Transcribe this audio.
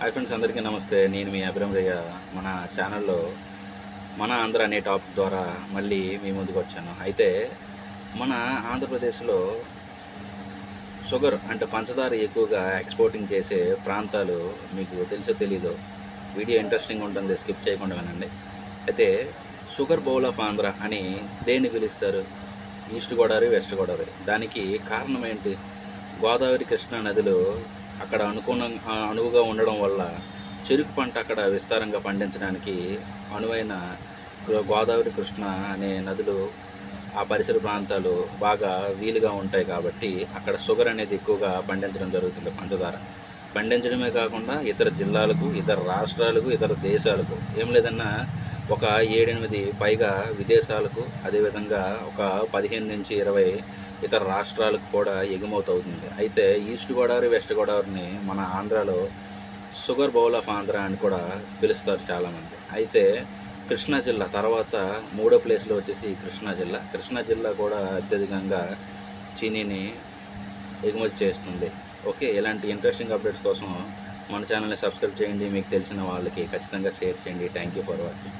Hi friends అందరికీ నమస్తే. నేను మీ అభిరామయ్య మన ఛానల్లో మన ఆంధ్ర అనే టాపిక్ ద్వారా మళ్ళీ మీ ముందుకు వచ్చాను. అయితే మన ఆంధ్రప్రదేశ్లో షుగర్ అంటే పంచదార ఎక్కువగా ఎక్స్పోర్టింగ్ చేసే ప్రాంతాలు మీకు తెలుసో తెలీదో వీడియో ఇంట్రెస్టింగ్ ఉంటుంది స్కిప్ చేయకుండా వినండి. అయితే షుగర్ బౌల్ ఆఫ్ ఆంధ్ర అని దేన్ని పిలుస్తారు? East Godavari West Godavari. దానికి కారణం ఏంటి? గోదావరి కృష్ణా నదులు అక్కడ అనుకున్న అనువుగా ఉండడం వల్ల చెరుకు పంట అక్కడ విస్తారంగా పండించడానికి అనువైన గోదావరి కృష్ణ అనే నదులు ఆ పరిసర ప్రాంతాలు బాగా వీలుగా ఉంటాయి కాబట్టి అక్కడ షుగర్ అనేది ఎక్కువగా పండించడం జరుగుతుంది పంచదార. పండించడమే కాకుండా ఇతర జిల్లాలకు ఇతర రాష్ట్రాలకు ఇతర దేశాలకు. ఏం లేదన్నా ఒక ఏడెనిమిది పైగా విదేశాలకు అదేవిధంగా ఒక పదిహేను నుంచి ఇరవై ఇతర రాష్ట్రాలకు కూడా ఎగుమతి అయితే ఈస్ట్ గోదావరి వెస్ట్ గోదావరిని మన ఆంధ్రాలో షుగర్ బౌల్ ఆఫ్ ఆంధ్ర అని కూడా పిలుస్తారు చాలామంది. అయితే కృష్ణా జిల్లా తర్వాత మూడో ప్లేస్లో వచ్చేసి కృష్ణా జిల్లా. కృష్ణా జిల్లా కూడా అత్యధికంగా చీనీని ఎగుమతి చేస్తుంది. ఓకే ఇలాంటి ఇంట్రెస్టింగ్ అప్డేట్స్ కోసం మన ఛానల్ని సబ్స్క్రైబ్ చేయండి. మీకు తెలిసిన వాళ్ళకి ఖచ్చితంగా షేర్ చేయండి. Thank you for watching.